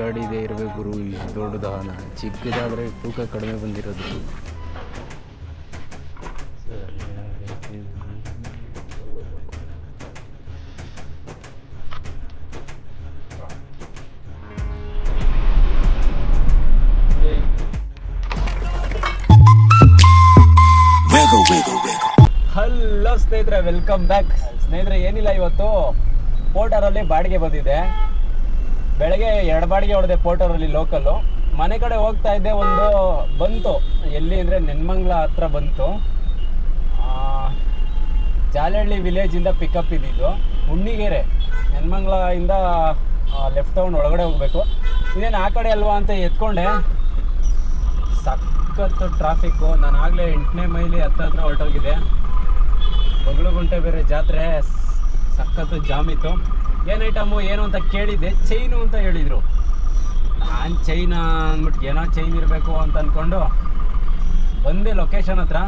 ಗಾಡಿ ಇದೆ ಇರಬೇಕು ಗುರು ಇಷ್ಟು ದೊಡ್ಡ ದಹನ ಚಿಕ್ಕದಾದರೆ ತೂಕ ಕಡಿಮೆ ಬಂದಿರೋದು. ಹಲೋ ಸ್ನೇಹಿತರೆ ವೆಲ್ಕಮ್ ಬ್ಯಾಕ್ ಸ್ನೇಹಿತರೆ ಏನಿಲ್ಲ ಇವತ್ತು? ಪೋರ್ಟರಲ್ಲಿ ಬಾಡಿಗೆ ಬಂದಿದೆ. ಬೆಳಗ್ಗೆ ಎರಡು ಬಾಡಿಗೆ ಹೊಡೆದೆ ಪೋರ್ಟರಲ್ಲಿ ಲೋಕಲ್ಲು. ಮನೆ ಕಡೆ ಹೋಗ್ತಾ ಇದ್ದೆ ಒಂದು ಬಂತು. ಎಲ್ಲಿ ಅಂದರೆ ನೆನ್ಮಂಗ್ಲ ಹತ್ರ ಬಂತು. ಜಾಲಹಳ್ಳಿ ವಿಲೇಜಿಂದ ಪಿಕಪ್ ಇದ್ದಿದ್ದು. ಉಣ್ಣಿಗೆರೆ ನೆನ್ಮಂಗ್ಲ ಇಂದ ಲೆಫ್ಟ್ ಟೌನ್ ಒಳಗಡೆ ಹೋಗಬೇಕು. ಇನ್ನೇನು ಆ ಕಡೆ ಅಲ್ವಾ ಅಂತ ಎತ್ಕೊಂಡೆ. ಸಖತ್ತು ಟ್ರಾಫಿಕ್ಕು ನಾನು ಆಗಲೇ ಎಂಟನೇ ಮೈಲಿ ಹತ್ತತ್ರ ಹೊರಟೋಗಿದೆ ಗುಂಟೆ ಬೇರೆ ಜಾತ್ರೆ. ಸಖತ್ತು ಜಾಮ್ ಇತ್ತು. ಏನು ಐಟಮು, ಏನು ಅಂತ ಕೇಳಿದ್ದೆ, ಚೈನು ಅಂತ ಹೇಳಿದರು. ನಾನು ಚೈನ ಅಂದ್ಬಿಟ್ಟು ಏನೋ ಚೈನ್ ಇರಬೇಕು ಅಂತ ಅಂದ್ಕೊಂಡು ಬಂದೆ ಲೊಕೇಶನ್ ಹತ್ರ.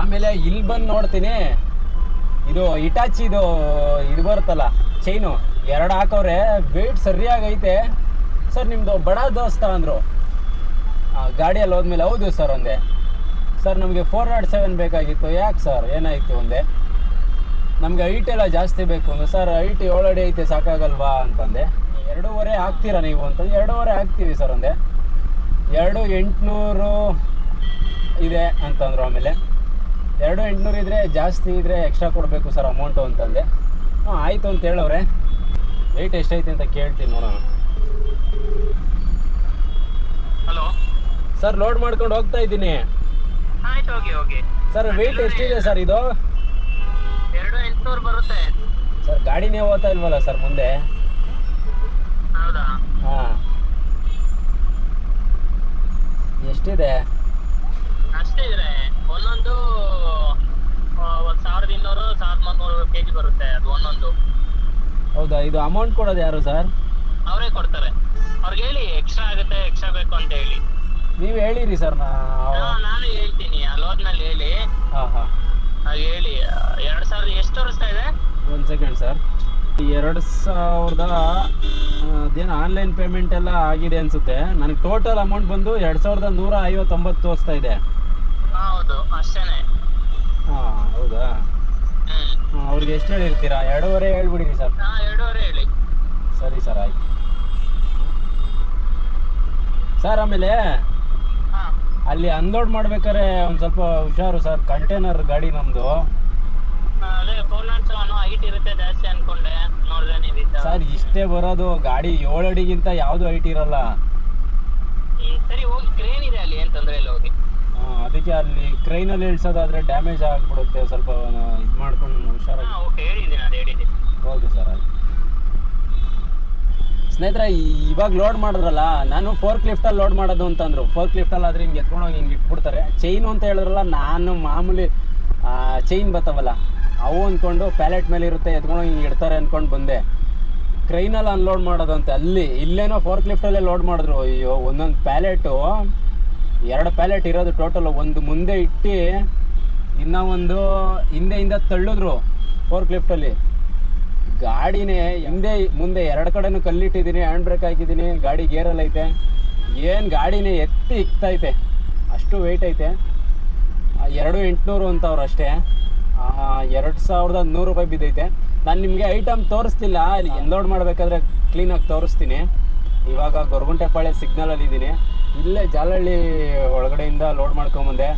ಆಮೇಲೆ ಇಲ್ಲಿ ಬಂದು ನೋಡ್ತೀನಿ. ಇದು ಇಟಾಚಿದು, ಇದು ಬರುತ್ತಲ್ಲ, ಚೈನು. ಎರಡು ಹಾಕೋರೆ ವೇಟ್ ಸರಿಯಾಗೈತೆ. ಸರ್ ನಿಮ್ಮದು ಬಡ ದೋಸ್ತ ಅಂದರು. ಗಾಡಿಯಲ್ಲಿ ಹೋದ್ಮೇಲೆ ಹೌದು ಸರ್ ಒಂದೇ ಸರ್, ನಮಗೆ ಫೋರ್ ನಾಟ್ ಸೆವೆನ್ ಬೇಕಾಗಿತ್ತು. ಯಾಕೆ ಸರ್? ಏನಾಯಿತು ಅಂದೆ? ನಮಗೆ ಐಟ್ ಎಲ್ಲ ಜಾಸ್ತಿ ಬೇಕು ಅಂದ್ರೆ ಸರ್ ಐ ಏಳು ಅಡಿ ಐತೆ ಸಾಕಾಗಲ್ವಾ? ಅಂತಂದೆ. ಎರಡೂವರೆ ಹಾಕ್ತೀರಾ ನೀವು? ಅಂತಂದು ಎರಡೂವರೆ ಹಾಕ್ತೀವಿ ಸರ್ ಅಂದೆ. ಎರಡು ಎಂಟುನೂರು ಇದೆ ಅಂತಂದರು ಆಮೇಲೆ. ಎರಡು ಎಂಟುನೂರು ಇದ್ದರೆ ಜಾಸ್ತಿ ಇದ್ದರೆ ಎಕ್ಸ್ಟ್ರಾ ಕೊಡಬೇಕು ಸರ್ ಅಮೌಂಟು ಅಂತಂದೆ. ಹಾಂ ಆಯಿತು ಅಂತ ಹೇಳವ್ರೆ. ರೇಟ್ ಎಷ್ಟೈತೆ ಅಂತ ಕೇಳ್ತೀನಿ ನೋಡೋಣ. ಹಲೋ. ಸರ್ ಲೋಡ್ ಮಾಡ್ಕೊಂಡು ಹೋಗ್ತಾ ಇದ್ದೀನಿ. ಸರ್ ವೆಯ್ಟ್ ಎಷ್ಟಿದೆ ಸರ್ ಇದು? ಎಂಟುನೂರು ಬರುತ್ತೆ. ಸರ್ ಗಾಡಿನೇ ಹೋಗ್ತಾ ಇಲ್ವಲ್ಲ ಸರ್ ಮುಂದೆ? ಹೌದಾ? ಹಾಂ. ಎಷ್ಟಿದೆ? ಅಷ್ಟಿದ್ರೆ ಒಂದೊಂದು ಒಂದ್ ಸಾವಿರದ ಇನ್ನೂರು ಸಾವಿರದ ಮುನ್ನೂರು ಕೆ ಜಿ ಬರುತ್ತೆ ಅದು ಒಂದೊಂದು. ಹೌದಾ ಇದು ಅಮೌಂಟ್ ಕೊಡೋದು ಯಾರು ಸರ್? ಅವರೇ ಕೊಡ್ತಾರೆ. ಅವ್ರಿಗೆ ಹೇಳಿ ಎಕ್ಸ್ಟ್ರಾ ಆಗುತ್ತೆ ಎಕ್ಸ್ಟ್ರಾ ಬೇಕು ಅಂತ ಹೇಳಿ. ನೀವು ಹೇಳಿರಿ ಸರ್ ನಾನು ಹೇಳ್ತೀನಿ. ಆ ಲೋನ್ನಲ್ಲಿ ಹೇಳಿ. ಹಾ ಹಾಂ. ಹೇಳಿ. ಎರಡು ಸಾವಿರದ ಎಷ್ಟು ತೋರಿಸ್ತಾ ಇದೆ? ಒಂದು ಸೆಕೆಂಡ್ ಸರ್ ಎರಡು ಸಾವಿರದ ಅದೇನು ಆನ್ಲೈನ್ ಪೇಮೆಂಟ್ ಎಲ್ಲ ಆಗಿದೆ ಅನಿಸುತ್ತೆ. ನನಗೆ ಟೋಟಲ್ ಅಮೌಂಟ್ ಬಂದು ಎರಡು ಸಾವಿರದ ನೂರ ಐವತ್ತೊಂಬತ್ತು ತೋರಿಸ್ತಾ ಇದೆ. ಹೌದು. ಅಷ್ಟೇನೆ. ಹಾಂ ಹೌದಾ? ಅವ್ರಿಗೆ ಎಷ್ಟು ಹೇಳಿರ್ತೀರಾ? ಎರಡೂವರೆ ಹೇಳ್ಬಿಡಿ ಸರ್ ಹಾ ಎರಡೂವರೆ ಹೇಳಿ. ಸರಿ ಸರ್ ಆಯ್ತು. ಸರ್ ಆಮೇಲೆ ಅಲ್ಲಿ ಅನ್ಲೋಡ್ ಮಾಡ್ಬೇಕಾದ್ರೆ ಒಂದು ಸ್ವಲ್ಪ ಹುಷಾರು ಸರ್ ಕಂಟೈನರ್ ಗಾಡಿ ನಮ್ಮದು ಅದೇ ಹೈಟ್ ಇರುತ್ತೆ ಜಾಸ್ತಿ ಅನ್ಕೊಂಡೆ ನೋಡಿದ್ರೆ ನೀವಿದ್ದ ಸರ್ ಇಷ್ಟೇ ಬರೋದು ಗಾಡಿ ಏಳು ಅಡಿಗಿಂತ ಯಾವುದು ಹೈಟ್ ಇರಲ್ಲ. ಸರಿ ಹೋಗಿ ಕ್ರೇನ್ ಇದೆ ಅಲ್ಲಿ ಏನು ತೊಂದರೆ ಇಲ್ಲ ಹೋಗಿ. ಆ, ಅದಕ್ಕೆ ಅಲ್ಲಿ ಕ್ರೈನಲ್ಲಿ ಇಳಿಸೋದಾದ್ರೆ ಡ್ಯಾಮೇಜ್ ಆಗಿಬಿಡುತ್ತೆ ಸ್ವಲ್ಪ ಇದು ಮಾಡ್ಕೊಂಡು ಹುಷಾರಾಗಿ. ಹಾ ಓಕೆ ಹೇಳಿದ್ದೀನಿ ಅದು ಹೇಳಿದ್ದೀನಿ. ಓಕೆ ಸರ್ ಆಯ್ತು. ಸ್ನೇಹಿತರೆ, ಇವಾಗ ಲೋಡ್ ಮಾಡಿದ್ರಲ್ಲ, ನಾನು ಫೋರ್ಕ್ ಲಿಫ್ಟಲ್ಲಿ ಲೋಡ್ ಮಾಡೋದು ಅಂತಂದ್ರು. ಫೋರ್ಕ್ ಲಿಫ್ಟಲ್ಲಿ ಆದರೆ ಹಿಂಗೆ ಎತ್ಕೊಂಡೋಗಿ ಹಿಂಗೆ ಇಟ್ಬಿಡ್ತಾರೆ. ಚೈನು ಅಂತ ಹೇಳಿದ್ರಲ್ಲ, ನಾನು ಮಾಮೂಲಿ ಚೈನ್ ಬರ್ತಾವಲ್ಲ ಅವು ಅಂದ್ಕೊಂಡು ಪ್ಯಾಲೆಟ್ ಮೇಲೆ ಇರುತ್ತೆ ಎತ್ಕೊಂಡೋಗಿ ಹಿಂಗೆ ಇಡ್ತಾರೆ ಅಂದ್ಕೊಂಡು ಬಂದೆ. ಕ್ರೈನಲ್ಲಿ ಅನ್ಲೋಡ್ ಮಾಡೋದಂತೆ ಅಲ್ಲಿ, ಇಲ್ಲೇನೋ ಫೋರ್ಕ್ ಲಿಫ್ಟಲ್ಲೇ ಲೋಡ್ ಮಾಡಿದ್ರು. ಅಯ್ಯೋ, ಒಂದೊಂದು ಪ್ಯಾಲೆಟು ಎರಡು ಪ್ಯಾಲೆಟ್ ಇರೋದು ಟೋಟಲ್ ಒಂದು ಮುಂದೆ ಇಟ್ಟು, ಇನ್ನೂ ಒಂದು ಹಿಂದೆಯಿಂದ ತಳ್ಳಿದ್ರು ಫೋರ್ಕ್ ಲಿಫ್ಟಲ್ಲಿ ಗಾಡಿನೇ ಹಿಂದೆ ಮುಂದೆ ಎರಡು ಕಡೆನೂ ಕಲ್ಲಿಟ್ಟಿದ್ದೀನಿ ಹ್ಯಾಂಡ್ ಬ್ರೇಕ್ ಹಾಕಿದ್ದೀನಿ ಗಾಡಿ ಗೇರಲ್ಲಿ ಐತೆ. ಏನು ಗಾಡಿನೇ ಎತ್ತಿ ಇಕ್ತೈತೆ. ಅಷ್ಟು ವೆಯ್ಟ್ ಐತೆ. ಎರಡು ಎಂಟುನೂರು ಅಂತವ್ರು ಅಷ್ಟೇ. ಎರಡು ಸಾವಿರದ ನೂರು ರೂಪಾಯಿ ಬಿದ್ದೈತೆ. ನಾನು ನಿಮಗೆ ಐಟಮ್ ತೋರಿಸ್ತಿಲ್ಲ. ಅಲ್ಲಿ ಎನ್ಲೋಡ್ ಮಾಡಬೇಕಾದ್ರೆ ಕ್ಲೀನಾಗಿ ತೋರಿಸ್ತೀನಿ. ಇವಾಗ ಗೊರಗುಂಟೆಪಾಳೆ ಸಿಗ್ನಲಲ್ಲಿ ಇದ್ದೀನಿ ಇಲ್ಲೇ ಜಾಲಹಳ್ಳಿ ಒಳಗಡೆಯಿಂದ ಲೋಡ್ ಮಾಡ್ಕೊಂಬಂದೆ.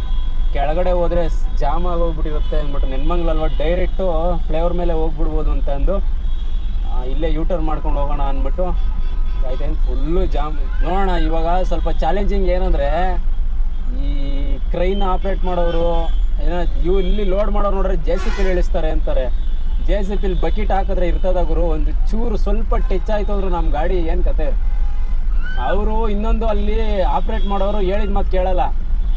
ಕೆಳಗಡೆ ಹೋದರೆ ಜಾಮ್ ಆಗೋಗ್ಬಿಟ್ಟಿರುತ್ತೆ ಅಂದ್ಬಿಟ್ಟು ನೆನ್ಮಂಗ್ಲಲ್ವ ಡೈರೆಕ್ಟು ಫ್ಲೇವರ್ ಮೇಲೆ ಹೋಗ್ಬಿಡ್ಬೋದು ಅಂತ ಅಂದು ಇಲ್ಲೇ ಯೂಟರ್ ಮಾಡ್ಕೊಂಡು ಹೋಗೋಣ ಅಂದ್ಬಿಟ್ಟು ಆಯ್ತು ಫುಲ್ಲು ಜಾಮ್. ನೋಡೋಣ, ಇವಾಗ ಸ್ವಲ್ಪ ಚಾಲೆಂಜಿಂಗ್ ಏನಂದರೆ ಈ ಕ್ರೈನ್ ಆಪ್ರೇಟ್ ಮಾಡೋರು, ಏನೋ ಇವು ಇಲ್ಲಿ ಲೋಡ್ ಮಾಡೋರು ನೋಡ್ರೆ ಜೆ ಸಿ ಪಿಲಿ ಇಳಿಸ್ತಾರೆ ಅಂತಾರೆ. ಜೆ ಸಿ ಪಿಲಿ ಬಕೆಟ್ ಹಾಕಿದ್ರೆ ಇರ್ತದ ಗುರು, ಒಂದು ಚೂರು ಸ್ವಲ್ಪ ಟಚ್ ಆಯ್ತು ಅಂದ್ರು ನಮ್ಮ ಗಾಡಿ ಏನು ಕತೆ. ಅವರು ಇನ್ನೊಂದು ಅಲ್ಲಿ ಆಪ್ರೇಟ್ ಮಾಡೋರು ಹೇಳಿದ ಮಾತು ಕೇಳಲ್ಲ.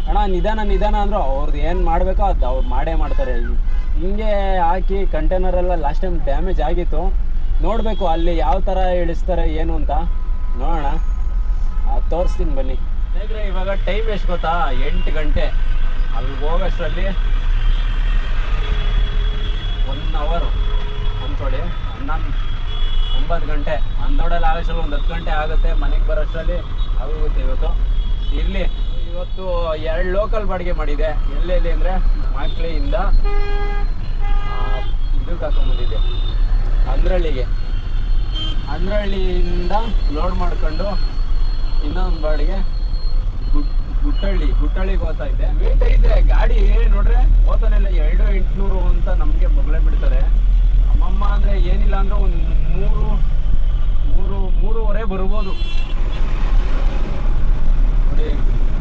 ಅಣ್ಣ, ನಿಧಾನ ನಿಧಾನ ಅಂದ್ರೆ ಅವ್ರದ್ದು ಏನು ಮಾಡಬೇಕೋ ಅದು ಅವ್ರು ಮಾಡೇ ಮಾಡ್ತಾರೆ. ಹಿಂಗೆ ಹಾಕಿ ಕಂಟೈನರ್ ಎಲ್ಲ ಲಾಸ್ಟ್ ಟೈಮ್ ಡ್ಯಾಮೇಜ್ ಆಗಿತ್ತು. ನೋಡಬೇಕು ಅಲ್ಲಿ ಯಾವ ಥರ ಇಳಿಸ್ತಾರೆ, ಏನು ಅಂತ. ನೋಡೋಣ. ತೋರಿಸ್ತೀನಿ ಬನ್ನಿ. ಹೇಗ್ರೆ ಇವಾಗ ಟೈಮ್ ಎಷ್ಟು ಗೊತ್ತಾ? ಎಂಟು ಗಂಟೆ. ಅಲ್ಲಿ ಹೋಗೋಷ್ಟರಲ್ಲಿ ಒನ್ ಅವರು ಅಂದ್ಕೊಳ್ಳಿ ಹನ್ನೊಂದು, ಒಂಬತ್ತು ಗಂಟೆ. ಅಂದೋಡಲ್ಲಿ ಆಗೋಷ್ಟರಲ್ಲಿ ಒಂದು ಹತ್ತು ಗಂಟೆ ಆಗುತ್ತೆ. ಮನೆಗೆ ಬರೋಷ್ಟರಲ್ಲಿ ಆಗೋಗುತ್ತೆ ಇವತ್ತು. ಇರಲಿ. ಇವತ್ತು ಎರಡು ಲೋಕಲ್ ಬಾಡಿಗೆ ಮಾಡಿದೆ. ಎಲ್ಲೆಲ್ಲಿ ಅಂದರೆ ಮಾಕ್ಳಿಯಿಂದ ಇದು ಹಾಕೊಂಡ್ಬಂದಿದ್ದೆ ಅಂದ್ರಳ್ಳಿಗೆ. ಅಂದ್ರಳ್ಳಿಯಿಂದ ಲೋಡ್ ಮಾಡ್ಕೊಂಡು ಇನ್ನೊಂದು ಬಾಡಿಗೆ ಗುಟ್ಟಳ್ಳಿ, ಗುಟ್ಟಳ್ಳಿಗೆ ಹೋಗ್ತಾ ಇದ್ದೆ. ವೇಟ್ ಐತೆ ಗಾಡಿ ನೋಡ್ರೆ ಹೋತಾನೆಲ್ಲ ಎರಡು ಎಂಟುನೂರು ಅಂತ ನಮಗೆ ಬೊಗಳೆ ಬಿಡ್ತಾರೆ. ಅಮ್ಮಮ್ಮ ಅಂದರೆ ಏನಿಲ್ಲ ಅಂದ್ರೆ ಒಂದು ಮೂರು ಮೂರು, ಮೂರುವರೆ ಬರ್ಬೋದು.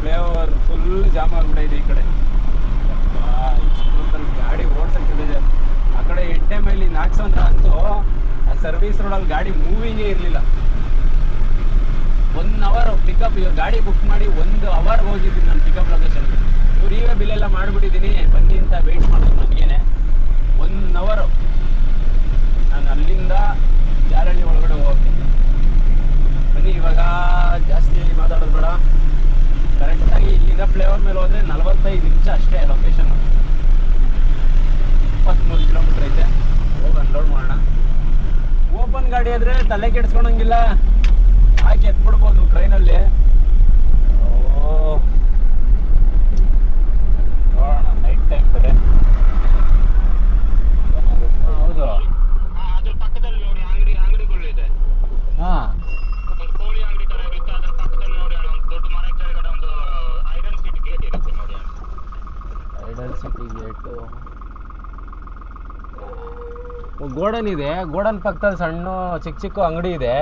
ಫ್ಲೇವರ್ ಫುಲ್ ಜಾಮ್ ಆಗ್ಬಿಟ್ಟೈತೆ ಈ ಕಡೆ. ಗಾಡಿ ಓಡ್ಸಕ್ಕಿದೆ ಆ ಕಡೆ ಎಂಟು ಟೈಮ್ ಅಲ್ಲಿ ನಾಲ್ಕು ಅಂತ ಆ ಸರ್ವಿಸ್ ರೋಡಲ್ಲಿ ಗಾಡಿ ಮೂವಿಂಗೇ ಇರಲಿಲ್ಲ. ಒನ್ ಅವರ್ ಪಿಕಪ್ ಇವಾಗ ಗಾಡಿ ಬುಕ್ ಮಾಡಿ ಒಂದು ಅವರ್ ಹೋಗಿದ್ದೀನಿ ನಾನು ಪಿಕಪ್ ಲೊಕೇಶನ್ ಇವ್ರು ಈಗ ಬಿಲ್ ಎಲ್ಲ ಮಾಡಿಬಿಟ್ಟಿದ್ದೀನಿ, ಬನ್ನಿ ಅಂತ ವೆಯ್ಟ್ ಮಾಡೋದು ನನಗೇನೆ ಒನ್ ಅವರು ನಾನು ಅಲ್ಲಿಂದ ಜಾರಳ್ಳಿ ಒಳಗಡೆ ಹೋಗ್ತೀನಿ. ಬನ್ನಿ, ಇವಾಗ ಜಾಸ್ತಿ ಮಾತಾಡೋದು ಬೇಡ. ಕರೆಕ್ಟಾಗಿ ಇಲ್ಲಿಂದ ಫ್ಲೇವರ್ ಮೇಲೆ ಹೋದರೆ ನಲವತ್ತೈದು ನಿಮಿಷ ಅಷ್ಟೇ ಲೊಕೇಶನ್ ಇಪ್ಪತ್ತ್ಮೂರು ಕಿಲೋಮೀಟ್ರ್ ಐತೆ. ಹೋಗಿ ಅನ್ಲೋಡ್ ಮಾಡೋಣ. ಓಪನ್ ಗಾಡಿ ಆದರೆ ತಲೆ ಕೆಡ್ಸ್ಕೊಳಂಗಿಲ್ಲ. ಹಾಕಿ ಎತ್ಬಿಡ್ಬೋದು ಟ್ರೈನಲ್ಲಿ ನೋಡೋಣ ನೈಟ್ ಟೈಮ್ ಕಡೆ ಹೌದು ಅದ್ರ ಪಕ್ಕದಲ್ಲಿ ನೋಡಿ ಅಂಗಡಿ ಅಂಗಡಿಗಳು ಇದೆ ಹಾಂ ಒಂದು ಕೋಳಿ ಅಂಗಡಿ ತರ ಇರುತ್ತೆ ಅದ್ರ ಪಕ್ಕದಲ್ಲಿ ನೋಡಿ ಅಣ್ಣ ಒಂದು ದೊಡ್ಡ ಮರ ಕೆಳಗಡೆ ಒಂದು ಐರನ್ ಸೀಟ್ ಗೇಟ್ ಇರುತ್ತೆ ನೋಡಿ ಅಣ್ಣ ಐಡಲ್ ಸಿಟಿ ಗೇಟು ಗೋಡನ್ ಇದೆ. ಗೋಡನ್ ಪಕ್ಕದಲ್ಲಿ ಸಣ್ಣ ಚಿಕ್ಕ ಚಿಕ್ಕ ಅಂಗಡಿ ಇದೆ.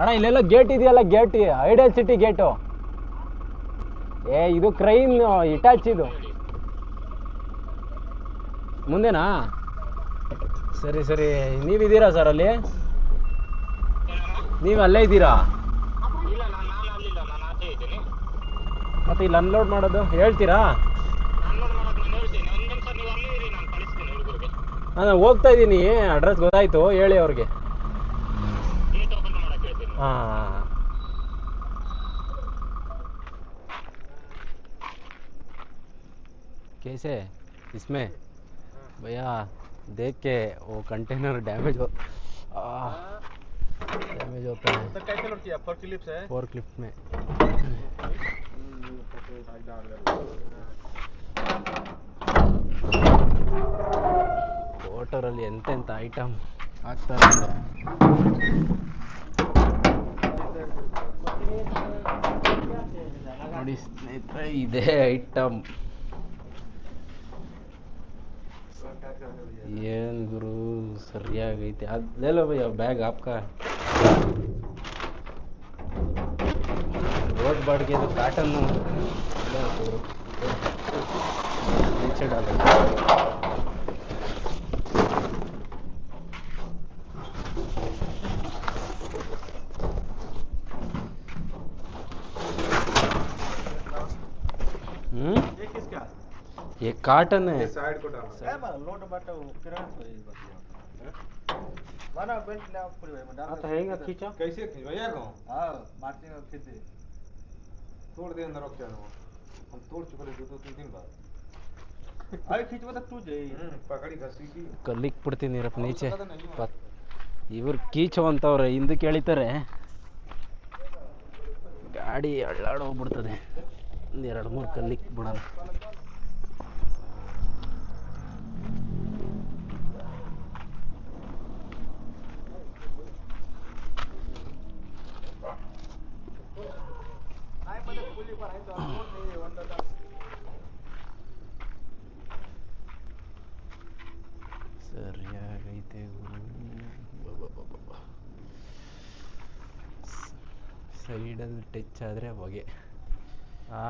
ಅಣ್ಣ ಇಲ್ಲೆಲ್ಲ ಗೇಟ್ ಇದೆಯಲ್ಲ ಗೇಟ್ ಐಡಲ್ ಸಿಟಿ ಗೇಟು ಏ ಇದು ಕ್ರೈನ್ ಇಟಾಚ್ ಇದು. ಮುಂದೆನಾ? ಸರಿ ಸರಿ. ನೀವಿದ್ದೀರಾ ಸರ್ ಅಲ್ಲಿ? ನೀವು ಅಲ್ಲೇ ಇದ್ದೀರಾ? ಮತ್ತೆ ಇಲ್ಲಿ ಅನ್ಲೋಡ್ ಮಾಡೋದು? ಹೇಳ್ತೀರಾ? ನಾನು ಹೋಗ್ತಾ ಇದ್ದೀನಿ ಅಡ್ರೆಸ್ ಗೊತ್ತಾಯ್ತು ಹೇಳಿ ಅವ್ರಿಗೆ ಗೇಟ್ ಓಪನ್ ಮಾಡಕ್ಕೆ ಹೇಳ್ತೀನಿ हाँ कैसे इसमें भैया देख के वो कंटेनर डैमेज हो डैमेज होता है कैसे लोड किया फोर क्लिप्स है फोर क्लिप में ವಾಟರಲ್ಲಿ ಎಂತೆಂಥ ಐಟಮ್ ಹಾಕ್ತಾರೆ ನೋಡಿ ಸ್ನೇಹಿತರೆ, ಇದೇ ಐಟಮ್ ಏನ್ ಗುರು, ಸರಿಯಾಗೈತೆ. ಅದೆಲ್ಲ ಭಯ ಬ್ಯಾಗ್ ಆಪ್ಕ ರೋಡ್ ಬಾಡಿಗೆ ಇದು ಕಾಟನ್ನು काटन है साइड को डालना लोड बट किरण को ये बात माना बेल्ट ले पूरी भाई डाल तो हैगा खींचो कैसे खींच भैया को हां मारते में खींच दे तोड़ दे अंदर रख हम तोड़ चुके हैं दो दो तीन दिन बाद अरे खींच बता तू जाई हम्म, पकड़ी घसी की ಕಲ್ಲಿಗೆ ಬಿಡ್ತೀನಿರಪ್ಪ ನೀಚೆ ಪತ್ ಇವ್ರು ಕೀಚು ಅಂತವ್ರೆ ಹಿಂದಕ್ಕೆ ಎಳಿತಾರೆ ಗಾಡಿ ಅಳ್ಳಾಡೋಗ್ಬಿಡ್ತದೆ ಒಂದು ಎರಡು ಮೂರು ಕಲ್ಲಿಗೆ ಬಿಡೋಣ ಸರಿಯಾಗೈತೆ ಸೈಡಲ್ಲಿ ಟಚ್ ಆದರೆ ಹೊಗೆ ಆ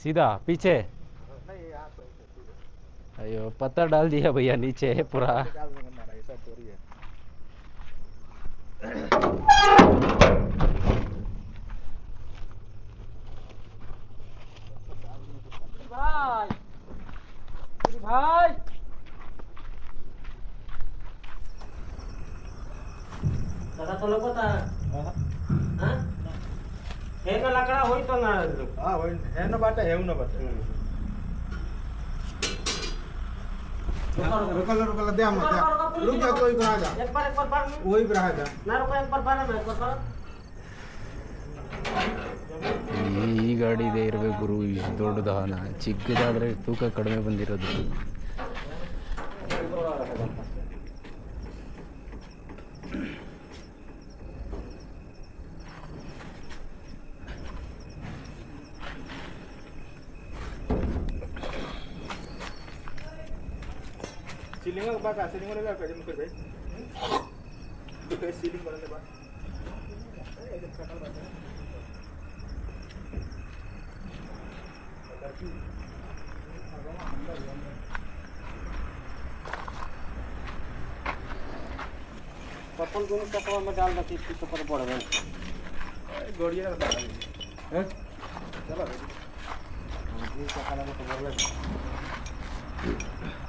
सीधा पीछे नहीं यहाँ पर ऐसे सीधे अयो पत्थर डाल दिया भैया नीचे पूरा डाल देंगे मारा ऐसा चोरी है ಹೆಂಗ ಲಕಡ ಹೋಯ್ತು हाँ वही है ना बात है ना बात रुक लो रुक लो दे हम दे रुक जा कोई करा जा एक बार एक बार बार वही पर आ जा ना रुको एक बार बार ना एक बार बार ಈ ಈ ಗಾಡಿದೆ ಇರಬೇಕು ಗುರು ಇಷ್ಟು ದೊಡ್ಡ ದಹನ ಚಿಕ್ಕದಾದರೆ ತೂಕ ಕಡಿಮೆ ಬಂದಿರೋದು सीलिंग का बात सीलिंग वाले का जम कर भाई तो सीलिंग वाले बात दोनों चप्पल में डाल दो इसके ऊपर पड़ गए गड़िया का हैं? चलो ये चप्पल में तो बोल काय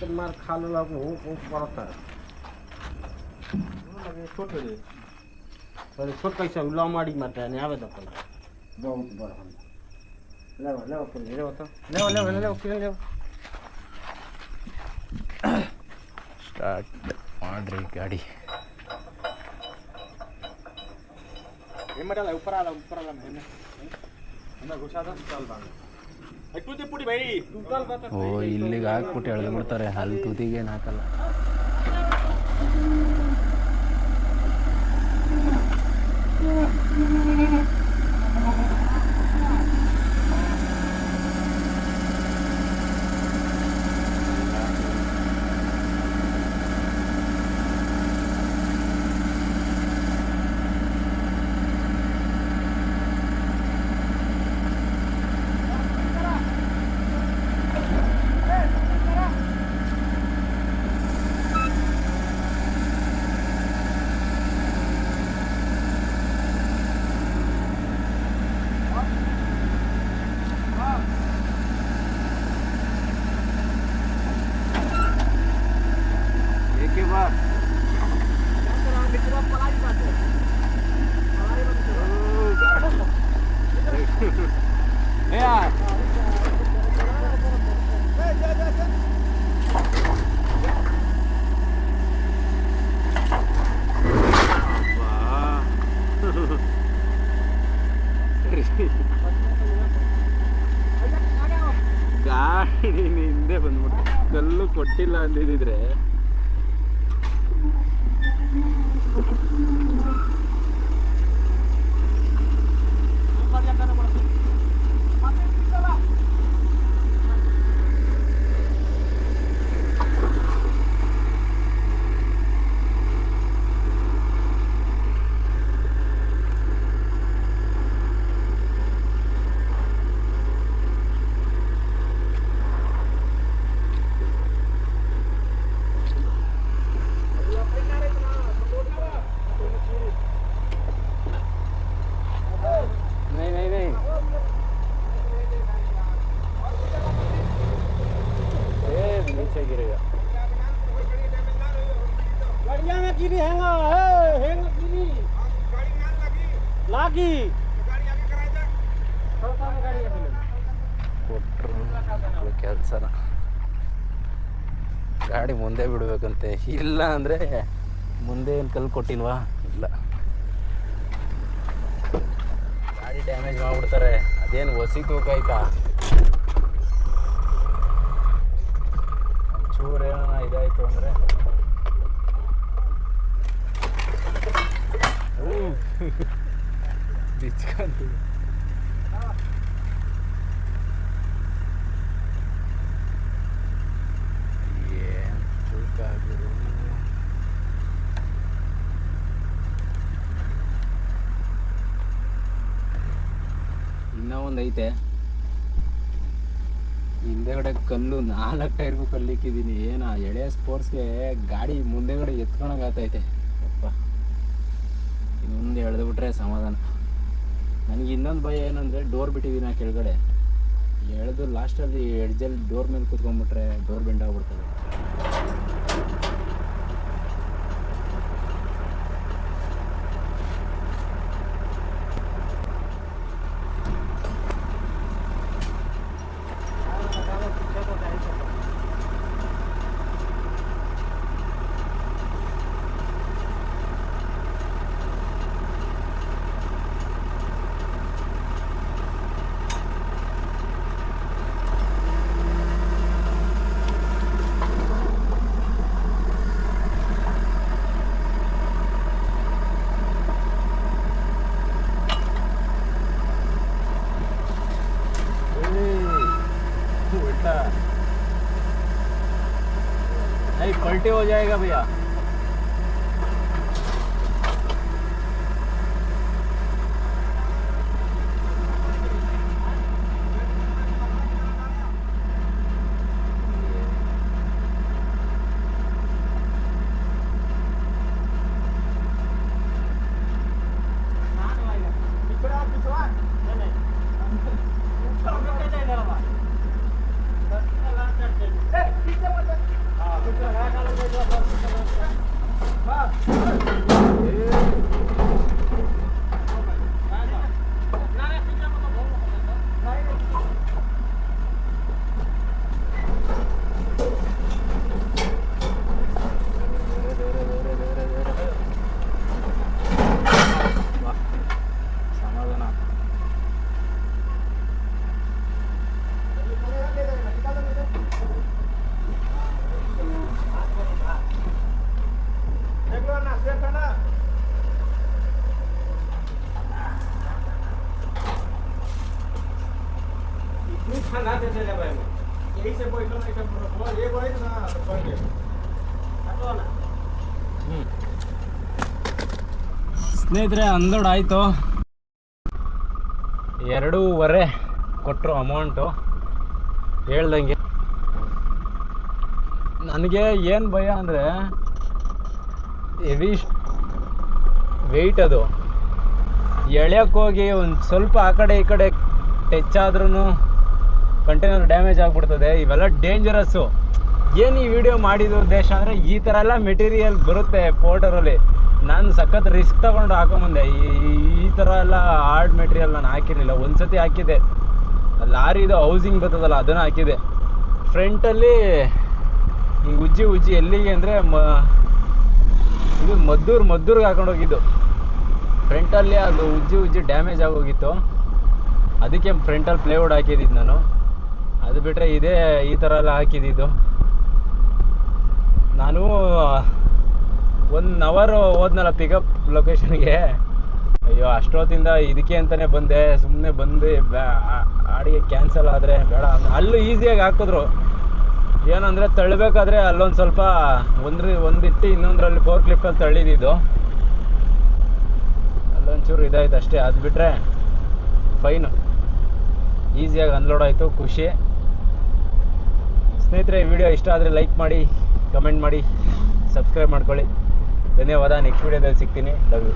तर मार खालो लागू हो हो पड़ता छोटे दे अरे छोट कैसे उला मारी मारता है आवे तो पड़ा बहुत बड़ा हम ले ले ले ले तो ले ले ले ले ले ಸ್ಟಾರ್ಟ್ ಮಾಡ್ರಿ ಗಾಡಿ ये मत डाला ऊपर आला ऊपर आला मैं ಓ ಇಲ್ಲಿಗೆ ಹಾಕ್ಬಿಟ್ಟು ಎಳೆದು ಬಿಡ್ತಾರೆ ಅಲ್ಲಿ ತುದಿಗೆ ಏನು ಹಾಕಲ್ಲ. एक ಹಿಂದೆ ಬಂದ್ಬಿಟ್ಟು. ಕಲ್ಲು ಕೊಟ್ಟಿಲ್ಲ ಅಂದಿದ್ರೆ ಗಾಡಿ ಮುಂದೆ ಬಿಡಬೇಕಂತೆ. ಇಲ್ಲ ಅಂದರೆ ಮುಂದೆ ಏನು ಕಲ್ಲು ಕೊಟ್ಟಿಲ್ವಾ ಇಲ್ಲ. ಗಾಡಿ ಡ್ಯಾಮೇಜ್ ಮಾಡಿಬಿಡ್ತಾರೆ. ಅದೇನು ಹೊಸಿ ತೂಕ ಆಯ್ತಾ? ಚೂರೇನೋ ಇದಾಯಿತು ಅಂದರೆ. ಬಿಚ್ಕೊಂತೀವಿ ಏನ್ ತೂಕ ಗುರು. ಇನ್ನೂ ಒಂದು ಐತೆ ಹಿಂದೆಗಡೆ ಕಲ್ಲು ನಾಲ್ಕು ಟೈರ್ಗೂ ಕಲ್ಲಿಕ್ಕಿದ್ದೀನಿ ಏನು ಆ ಎಳೆ ಸ್ಪೋರ್ಟ್ಸ್ಗೆ ಗಾಡಿ ಮುಂದೆಗಡೆ ಎತ್ಕೊಳಂಗೆ ಆಗ್ತೈತೆ ಅಪ್ಪ ಇನ್ನೊಂದು ಎಳೆದು ಬಿಟ್ರೆ ಸಮಾಧಾನ. ನನಗೆ ಇನ್ನೊಂದು ಭಯ ಏನಂದರೆ ಡೋರ್ ಬಿಟ್ಟಿದ್ದೀನಿ ಆ ಕೆಳಗಡೆ. ಎಳೆದು ಲಾಸ್ಟಲ್ಲಿ ಎಡ್ಜಲ್ಲಿ ಡೋರ್ ಮೇಲೆ ಕುತ್ಕೊಂಡ್ಬಿಟ್ರೆ ಡೋರ್ ಬೆಂಡ್ ಆಗ್ಬಿಡ್ತದೆ. पलटी हो जाएगा भैया। यही से बैठो ना एकदम पूरा ये बैठ ना बैठ गए हटो ना ಸ್ನೇಹಿತರೆ ಅನ್ಲೋಡ್ ಆಯಿತು ಎರಡೂವರೆ ಕೊಟ್ಟರು ಅಮೌಂಟು ಹೇಳ್ದಂಗೆ ನನಗೆ ಏನು ಭಯ ಅಂದರೆ ಹೆವಿ ವೆಯ್ಟ್ ಅದು ಎಳ್ಯಕ್ಕೆ ಹೋಗಿ ಒಂದು ಸ್ವಲ್ಪ ಆ ಕಡೆ ಈ ಕಡೆ ಟಚ್ ಆದ್ರೂ ಕಂಟೈನರ್ ಡ್ಯಾಮೇಜ್ ಆಗ್ಬಿಡ್ತದೆ, ಇವೆಲ್ಲ ಡೇಂಜರಸ್ಸು ಏನು ಈ ವಿಡಿಯೋ ಮಾಡಿದ ಉದ್ದೇಶ ಅಂದರೆ ಈ ಥರ ಎಲ್ಲ ಮೆಟೀರಿಯಲ್ ಬರುತ್ತೆ ಪೋರ್ಟರಲ್ಲಿ ನಾನು ಸಖತ್ ರಿಸ್ಕ್ ತಗೊಂಡು ಹಾಕೊಂಬಂದೆ ಈ ಈ ಥರ ಎಲ್ಲ ಹಾರ್ಡ್ ಮೆಟೀರಿಯಲ್ ನಾನು ಹಾಕಿರಲಿಲ್ಲ. ಒಂದು ಸತಿ ಹಾಕಿದ್ದೆ ಲಾರಿದು ಹೌಸಿಂಗ್ ಬರ್ತದಲ್ಲ, ಅದನ್ನು ಹಾಕಿದೆ ಫ್ರಂಟಲ್ಲಿ ಉಜ್ಜಿ ಉಜ್ಜಿ ಎಲ್ಲಿಗೆ ಅಂದರೆ ಮ, ಇದು ಮದ್ದೂರು, ಮದ್ದೂರ್ಗೆ ಹಾಕೊಂಡೋಗಿದ್ದು ಫ್ರಂಟಲ್ಲಿ ಅದು ಉಜ್ಜಿ ಉಜ್ಜಿ ಡ್ಯಾಮೇಜ್ ಆಗೋಗಿತ್ತು. ಅದಕ್ಕೆ ಫ್ರಂಟಲ್ಲಿ ಪ್ಲೇವುಡ್ ಹಾಕಿದ್ದಿದ್ದು ನಾನು. ಅದು ಬಿಟ್ಟರೆ ಇದೇ ಈ ಥರ ಎಲ್ಲ ಹಾಕಿದ್ದು ನಾನು ಒನ್ ಅವರ್ ಹೋದ್ನಲ್ಲ ಪಿಕಪ್ ಲೊಕೇಶನ್ಗೆ ಅಯ್ಯೋ, ಅಷ್ಟೊತ್ತಿಂದ ಇದಕ್ಕೆ ಅಂತಲೇ ಬಂದೆ. ಸುಮ್ಮನೆ ಬಂದು ಅಡಿಗೆ ಕ್ಯಾನ್ಸಲ್ ಆದರೆ ಬೇಡ. ಅಲ್ಲೂ ಈಸಿಯಾಗಿ ಹಾಕಿದ್ರು. ಏನಂದರೆ ತಳ್ಳಬೇಕಾದ್ರೆ ಅಲ್ಲೊಂದು ಸ್ವಲ್ಪ ಒಂದ್ರ ಒಂದಿಟ್ಟು ಇನ್ನೊಂದರಲ್ಲಿ ಫೋರ್ ಕ್ಲಿಪ್ಪಲ್ಲಿ ತಳ್ಳಿದ್ದು ಅಲ್ಲೊಂಚೂರು ಇದಾಯ್ತು ಅಷ್ಟೇ ಅದು ಬಿಟ್ಟರೆ ಫೈನು ಈಸಿಯಾಗಿ ಅನ್ಲೋಡ್ ಆಯಿತು, ಖುಷಿ. ಸ್ನೇಹಿತರೆ, ಈ ವಿಡಿಯೋ ಇಷ್ಟ ಆದರೆ ಲೈಕ್ ಮಾಡಿ ಕಮೆಂಟ್ ಮಾಡಿ ಸಬ್ಸ್ಕ್ರೈಬ್ ಮಾಡ್ಕೊಳ್ಳಿ. ಧನ್ಯವಾದ. ನೆಕ್ಸ್ಟ್ ವಿಡಿಯೋದಲ್ಲಿ ಸಿಗ್ತೀನಿ. Love you